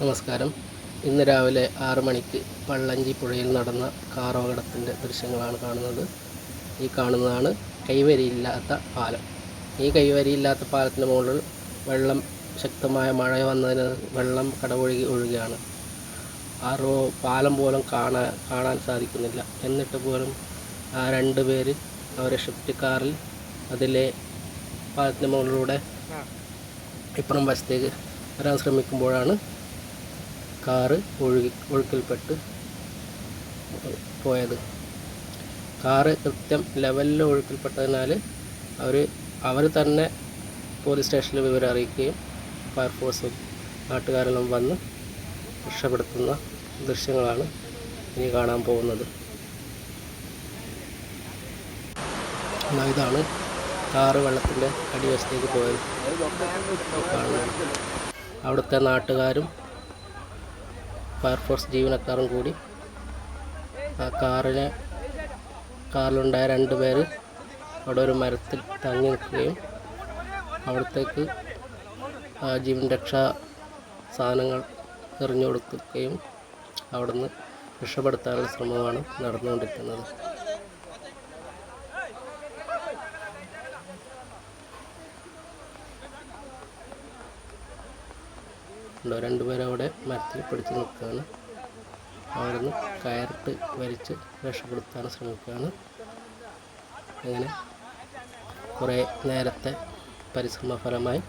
നമസ്കാരം. ഇന്ന് രാവിലെ ആറു മണിക്ക് പള്ളഞ്ചി പുഴയിൽ നടന്ന കാർ അപകടത്തിന്റെ ദൃശ്യങ്ങളാണ് കാണുന്നത്. ഈ കാണുന്നതാണ് കൈവരിയില്ലാത്ത പാലം. ഈ കൈവരിയില്ലാത്ത പാലത്തിന്റെ മുകളിൽ വെള്ളം ശക്തമായ മഴ വന്നതിന് വെള്ളം കടപൊഴുകി ഒഴുകുകയാണ്. ആ റോ പാലം പോലും കാണാൻ കാണാൻ സാധിക്കുന്നില്ല. എന്നിട്ട് പോലും ആ രണ്ട് പേര് അവരെ ഷിഫ്റ്റ് കാറിൽ അതിലെ പാലത്തിന് മുകളിലൂടെ ഇപ്പുറം വശത്തേക്ക് വരാൻ ശ്രമിക്കുമ്പോഴാണ് കാറ് ഒഴുകി ഒഴുക്കിൽപ്പെട്ട് പോയത്. കാറ് കൃത്യം ലെവലിൽ ഒഴുക്കിൽപ്പെട്ടതിനാൽ അവർ അവർ തന്നെ പോലീസ് സ്റ്റേഷനിൽ വിവരം അറിയിക്കുകയും ഫയർഫോഴ്സും നാട്ടുകാരെല്ലാം വന്ന് രക്ഷപ്പെടുത്തുന്ന ദൃശ്യങ്ങളാണ് ഇനി കാണാൻ പോകുന്നത്. എന്നാൽ ഇതാണ് കാറ് വെള്ളത്തിന്റെ അടിവശത്തേക്ക് പോയത്. അവിടുത്തെ നാട്ടുകാരും ഫയർഫോഴ്സ് ജീവനക്കാരും കൂടി ആ കാറിനെ കാറിലുണ്ടായ രണ്ട് പേര് അവിടെ ഒരു മരത്തിൽ തങ്ങി നിൽക്കുകയും അവിടത്തേക്ക് ജീവൻ രക്ഷാ സാധനങ്ങൾ എറിഞ്ഞു കൊടുക്കുകയും അവിടുന്ന് രക്ഷപ്പെടുത്താനുള്ള ശ്രമമാണ് നടന്നുകൊണ്ടിരിക്കുന്നത്. ഉണ്ടോ? രണ്ടുപേരും അവിടെ മരത്തിൽ പിടിച്ച് നിൽക്കുകയാണ്. അവിടെ നിന്ന് കയറിട്ട് വലിച്ച് രക്ഷപ്പെടുത്താൻ ശ്രമിക്കുകയാണ്. അങ്ങനെ കുറേ നേരത്തെ പരിശ്രമഫലമായി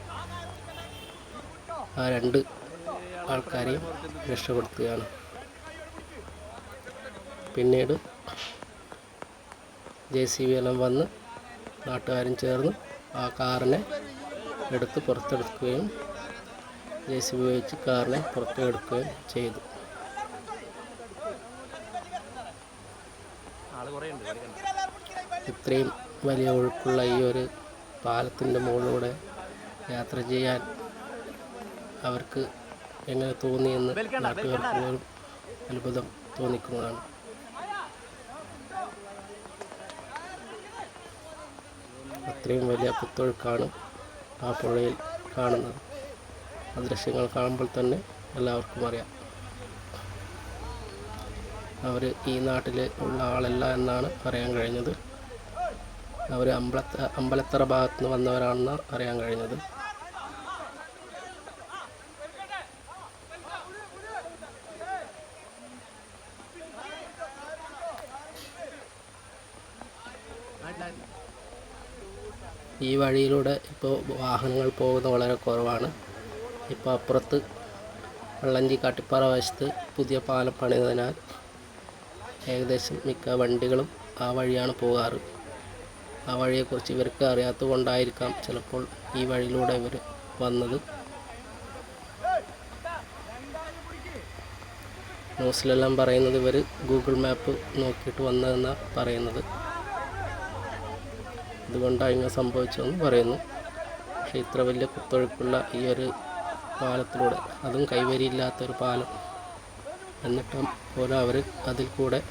ആ രണ്ട് ആൾക്കാരെയും രക്ഷപ്പെടുത്തുകയാണ്. പിന്നീട് ജെ സി ബി എല്ലാം വന്ന് നാട്ടുകാരും ചേർന്ന് ആ കാറിനെ എടുത്ത് പുറത്തെടുക്കുകയും ജെ സി ബി ഉപയോഗിച്ച് കാറിനെ പുറത്തെടുക്കുകയും ചെയ്തു ഇത്രയും വലിയ ഒഴുക്കുള്ള ഈ ഒരു പാലത്തിന്റെ മുകളിലൂടെ യാത്ര ചെയ്യാൻ അവർക്ക് എങ്ങനെ തോന്നിയെന്ന് നാട്ടുകാർക്ക് പോലും അത്ഭുതം തോന്നിക്കുന്നതാണ്. അത്രയും വലിയ കുത്തൊഴുക്കാണ് ആ പുഴയിൽ കാണുന്നത്. ആ ദൃശ്യങ്ങൾ കാണുമ്പോൾ തന്നെ എല്ലാവർക്കും അറിയാം. അവർ ഈ നാട്ടിൽ ഉള്ള ആളല്ല എന്നാണ് അറിയാൻ കഴിഞ്ഞത്. അവർ അമ്പലത്ത അമ്പലത്തറ ഭാഗത്ത് നിന്ന് വന്നവരാണെന്ന് അറിയാൻ കഴിഞ്ഞത്. ഈ വഴിയിലൂടെ ഇപ്പോൾ വാഹനങ്ങൾ പോകുന്നത് വളരെ കുറവാണ്. ഇപ്പോൾ അപ്പുറത്ത് വള്ളഞ്ചി കാട്ടിപ്പാറ വശത്ത് പുതിയ പാലം പണിതതിനാൽ ഏകദേശം മിക്ക വണ്ടികളും ആ വഴിയാണ് പോകാറ്. ആ വഴിയെക്കുറിച്ച് ഇവർക്ക് അറിയാത്തത് കൊണ്ടായിരിക്കാം ചിലപ്പോൾ ഈ വഴിയിലൂടെ ഇവർ വന്നത്. ന്യൂസിലെല്ലാം പറയുന്നത് ഇവർ ഗൂഗിൾ മാപ്പ് നോക്കിയിട്ട് വന്നതെന്നാണ് പറയുന്നത്. അതുകൊണ്ടാണ് ഇങ്ങനെ സംഭവിച്ചതെന്ന് പറയുന്നു. പക്ഷേ ഇത്ര വലിയ കുത്തൊഴുക്കുള്ള ഈ ഒരു പാലത്തിലൂടെ. അതും കൈവരിയില്ലാത്തൊരു പാലം. എന്നിട്ടും പോലും അവർ അതിൽ കൂടെ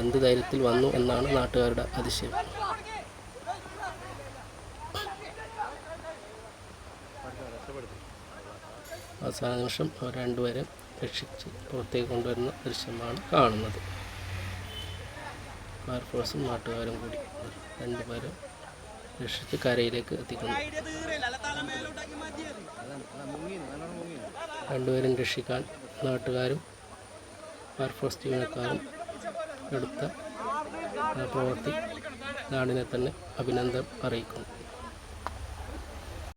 എന്ത് ധൈര്യത്തിൽ വന്നു എന്നാണ് നാട്ടുകാരുടെ അതിശയം. അവസാന നിമിഷം അവർ രണ്ടുപേരെ രക്ഷിച്ച് പുറത്തേക്ക് കൊണ്ടുവരുന്ന ദൃശ്യമാണ് കാണുന്നത്. ഫയർഫോഴ്സും നാട്ടുകാരും കൂടി. രണ്ടുപേരും രക്ഷിച്ച് കരയിലേക്ക് എത്തിക്കുന്നു. രണ്ടുപേരും രക്ഷിക്കാൻ നാട്ടുകാരും ഫയർഫോഴ്സ് ജീവനക്കാരും എടുത്ത പ്രവർത്തി നാടിനെ തന്നെ അഭിനന്ദനം അറിയിക്കുന്നു.